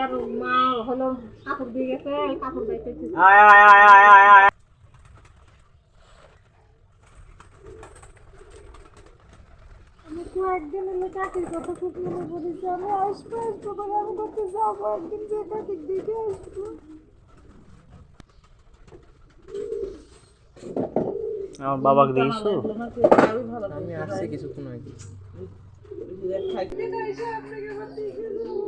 আর মা হলো কাপড় দিয়ে গেছে কাপড় বাইতেছে আয় আয় আয় আয় আয় আয় আমি কয়েকদিন হলো কাকির কথা খুব মনে পড়েছে আমি আসব আসব করে আমি করতে যাব একদিন যে কাকির দিকে আসব। আমার বাবাকে দেখিস আমি আসছি কিছুক্ষণ আগে কত করে কত একটু বোমা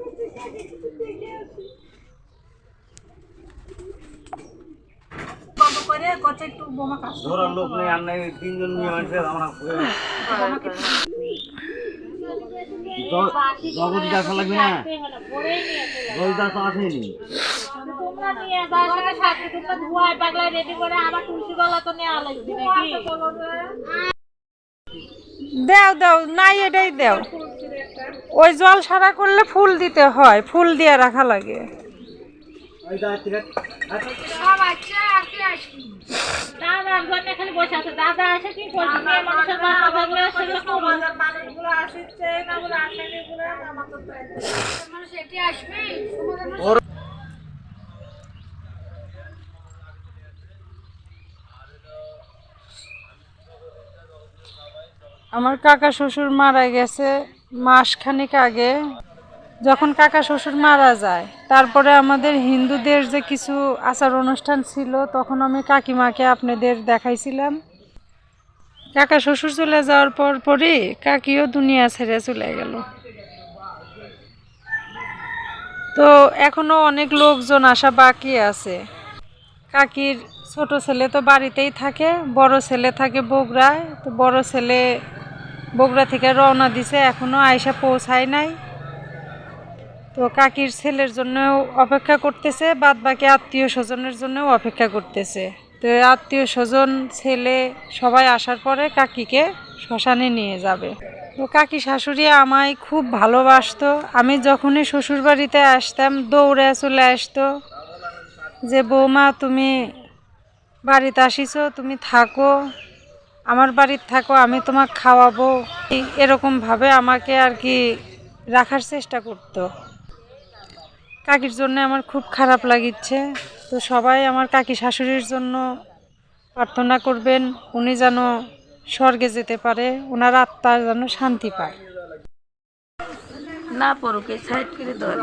কাজ ধরার লোক নেই আর নেই তিনজন নিয়ে যাও সাথে নাই এটাই দেও। ওই জল সারা করলে ফুল দিতে হয় ফুল দিয়ে রাখা লাগে। আমার কাকা শ্বশুর মারা গেছে। মাসখানেক আগে যখন কাকা শ্বশুর মারা যায়, তারপরে আমাদের হিন্দুদের যে কিছু আচার অনুষ্ঠান ছিল, তখন আমি কাকিমাকে আপনাদের দেখাইছিলাম। কাকা শ্বশুর চলে যাওয়ার পর পরই কাকিও দুনিয়া ছেড়ে চলে গেল। তো এখনও অনেক লোকজন আসা বাকি আছে। কাকির ছোট ছেলে তো বাড়িতেই থাকে, বড় ছেলে থাকে বগুড়ায়, তো বড় ছেলে বগুড়া থেকে রওনা দিছে, এখনও আয়সা পৌঁছায় নাই। তো কাকির ছেলের জন্য অপেক্ষা করতেছে বাদ বাকি আত্মীয় স্বজনের জন্য অপেক্ষা করতেছে। তো আত্মীয় স্বজন, ছেলে সবাই আসার পরে কাকিকে শ্মশানে নিয়ে যাবে। তো কাকি শাশুড়ি আমায় খুব ভালোবাসতো। আমি যখনই শ্বশুর বাড়িতে আসতাম, দৌড়ে চলে আসতো যে, বৌমা, তুমি বাড়িতে আসিছো, তুমি থাকো। আমার বাড়িতে থাকো আমি তোমাকে খাওয়াবো। এই এরকমভাবে আমাকে আর কি রাখার চেষ্টা করতো। কাকির জন্য আমার খুব খারাপ লাগিচ্ছে। তো সবাই আমার কাকি শাশুড়ির জন্য প্রার্থনা করবেন উনি যেন স্বর্গে যেতে পারে ওনার আত্মা যেন শান্তি পায়। না পড়ুক সাইড করে ধরে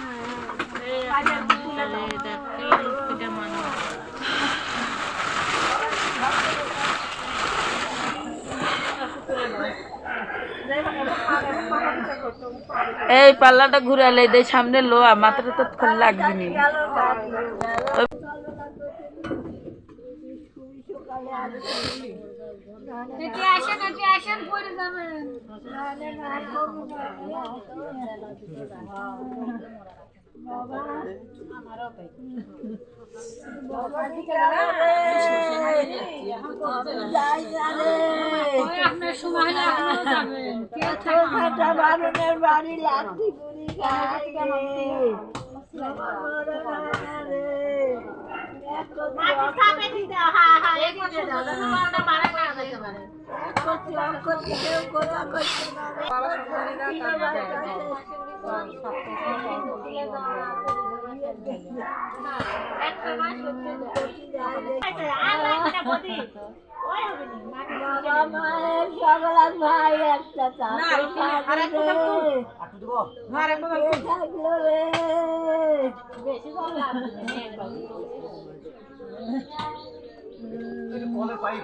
এই পাল্লাটা ঘুরালে দেয় সামনে লোয়া মাথাটা তো খোলা লাগবে নি থাকবে বাড়ি লাগতে করি মাটি একটা ভাই একটা বেশি না একবার কলের পাইপ।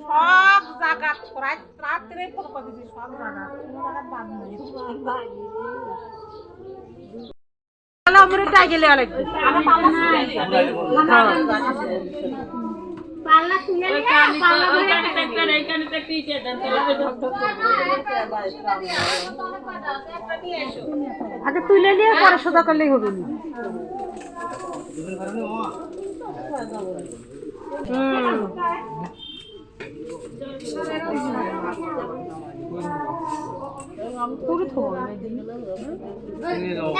সব জায়গা রাত রাত্রে ফোন করে দিছি সব জায়গা। কোনো জায়গা বাদ নাই পাল্লা তুলে নিয়ে পাল্লা ধরে আগে তুলে নিয়ে পরে সোজা করলেই হবে না।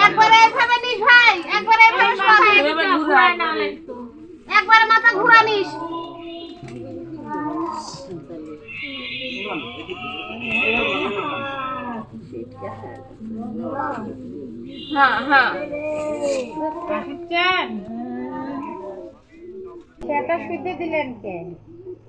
একবারে এইভাবে নিস ভাই একবারে এইভাবে সরাই একবারে মাথা ঘুরানিস হ্যাঁ হ্যাঁ। সেটা শুদ্ধি দিলেন কে?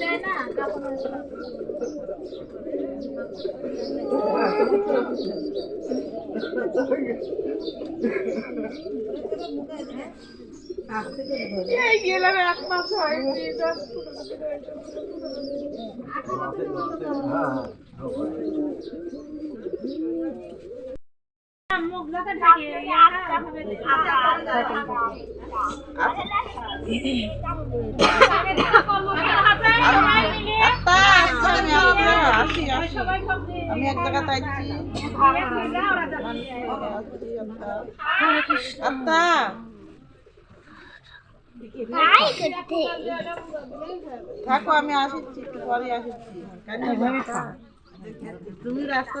দেয় না কাপড় মুখটাকে ঢাকে আমি এক আত্মা থাকো আমি একটু পরে আসিচ্ছি তুমি রাস্তা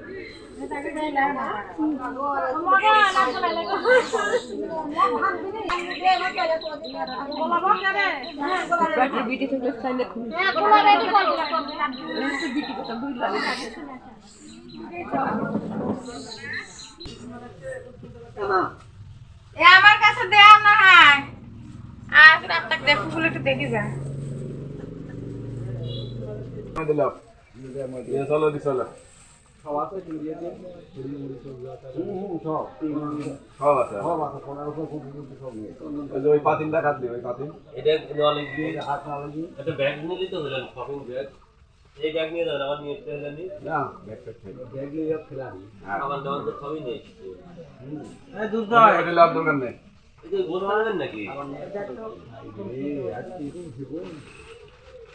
আমার কাছে দেয়া না আর আপনাকে দেখো বলে একটু দেখি যা। দিলাম দিয়ে চলো সব। আছে। সব আছে। ওই যে ওই পাতিলটা কাট ওই পাতিল। এটা নলেজ দিয়ে একটা ব্যাগ নিয়ে নিতে শপিং ব্যাগ। এই ব্যাগ নিয়ে যাবেন আবার নিয়ে না ব্যাগটা ব্যাগ নিয়ে আমার দাবার তো সবই নেই এটা লাভ দরকার নেই। এই যে গোল মারবেন নাকি? এটা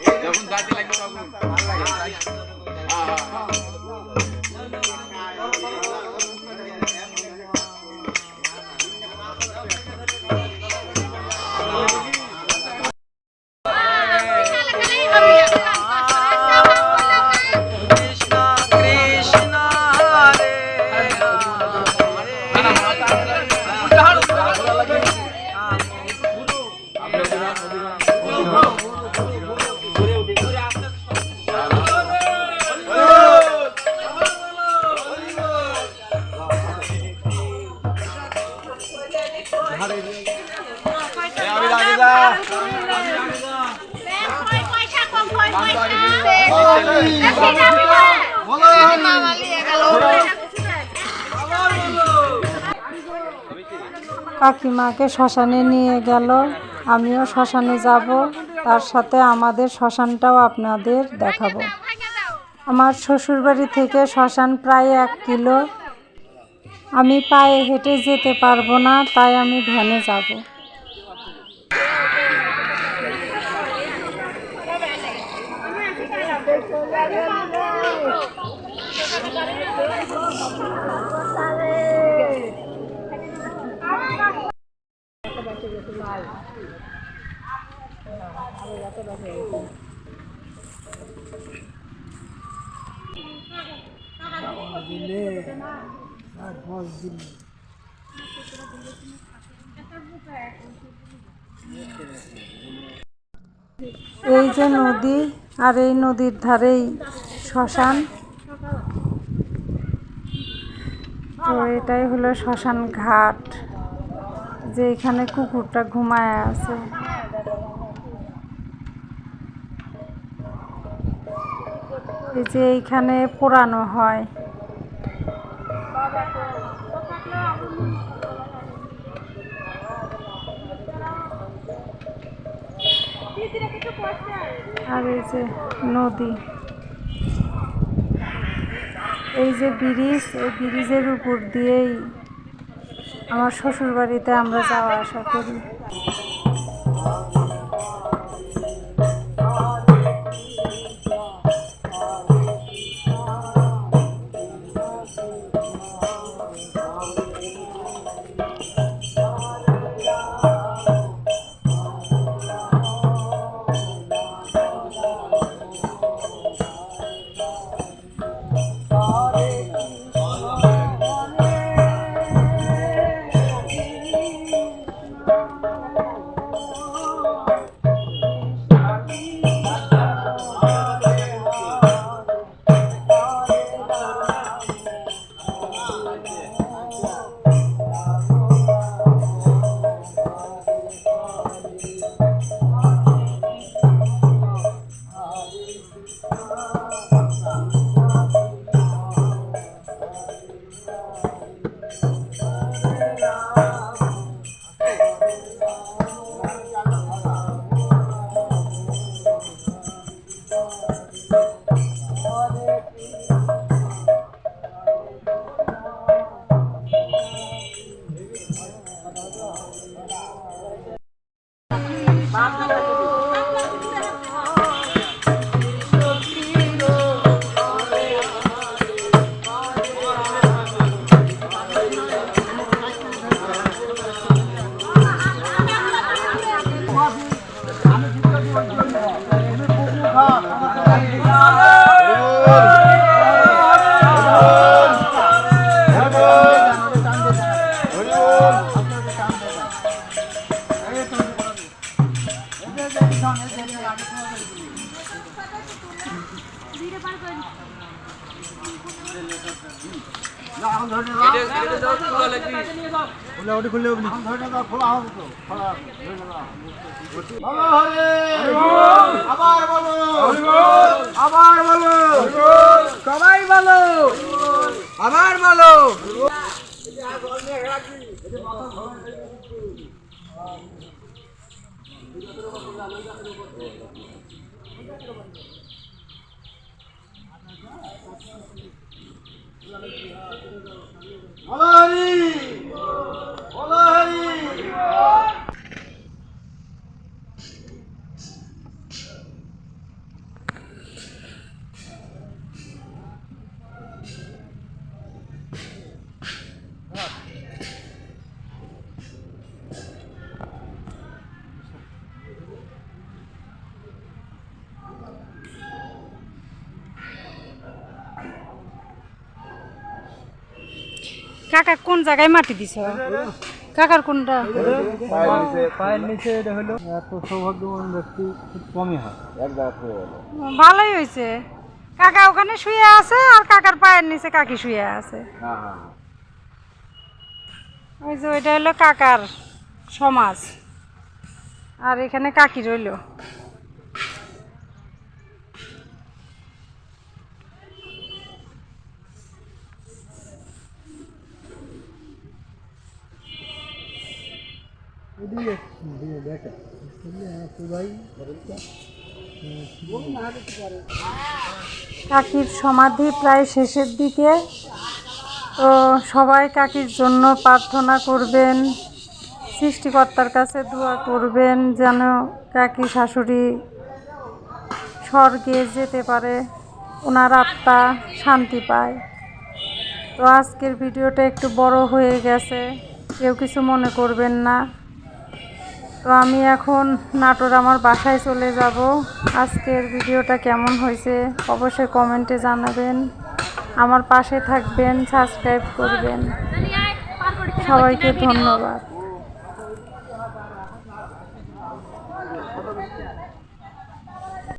আমি কাকিমাকে শ্মশানে নিয়ে গেল। আমিও শ্মশানে যাব, তার সাথে আমাদের শ্মশানটাও আপনাদের দেখাবো। আমার শ্বশুরবাড়ি থেকে শ্মশান প্রায় এক কিলো। আমি পায়ে হেঁটে যেতে পারব না, তাই আমি ভ্যানে যাব। এই যে নদী আর এই নদীর ধারেই শ্মশান। তো এটাই হলো শ্মশান ঘাট, যে এখানে কুকুরটা ঘুমায় আছে। এই যে এইখানে পোড়ানো হয়। আর এই যে নদী। এই যে ব্রিজ, এই ব্রিজের উপর দিয়েই আমার শ্বশুরবাড়িতে আমরা যাওয়া আসা করি। আবার বলো। আবার বলো। সবাই বলো। আবার ভালো বলো হরি বলো হরি কাকা কোন জায়গায় মাটি দিছ? কাকার কোনটা? পায়ের নিচে এটা হলো এত সৌভাগ্যবান ব্যক্তি খুব কমই হয়। ভালোই হয়েছে। কাকা ওখানে শুয়ে আছে আর কাকার পায়ের নিচে কাকি শুয়ে আছে। ওই যে ওইটা হলো কাকার সমাজ। আর এখানে কাকি রইল। কাকির সমাধি প্রায় শেষের দিকে। তো সবাই কাকির জন্য প্রার্থনা করবেন, সৃষ্টিকর্তার কাছে দোয়া করবেন যেন কাকি শাশুড়ি স্বর্গে যেতে পারে, ওনার আত্মা শান্তি পায়। তো আজকের ভিডিওটা একটু বড় হয়ে গেছে, কেউ কিছু মনে করবেন না। তো আমি এখন নাটোর আমার বাসায় চলে যাব। আজকের ভিডিওটা কেমন হয়েছে অবশ্যই কমেন্টে জানাবেন। আমার পাশে থাকবেন, সাবস্ক্রাইব করবেন। সবাইকে ধন্যবাদ।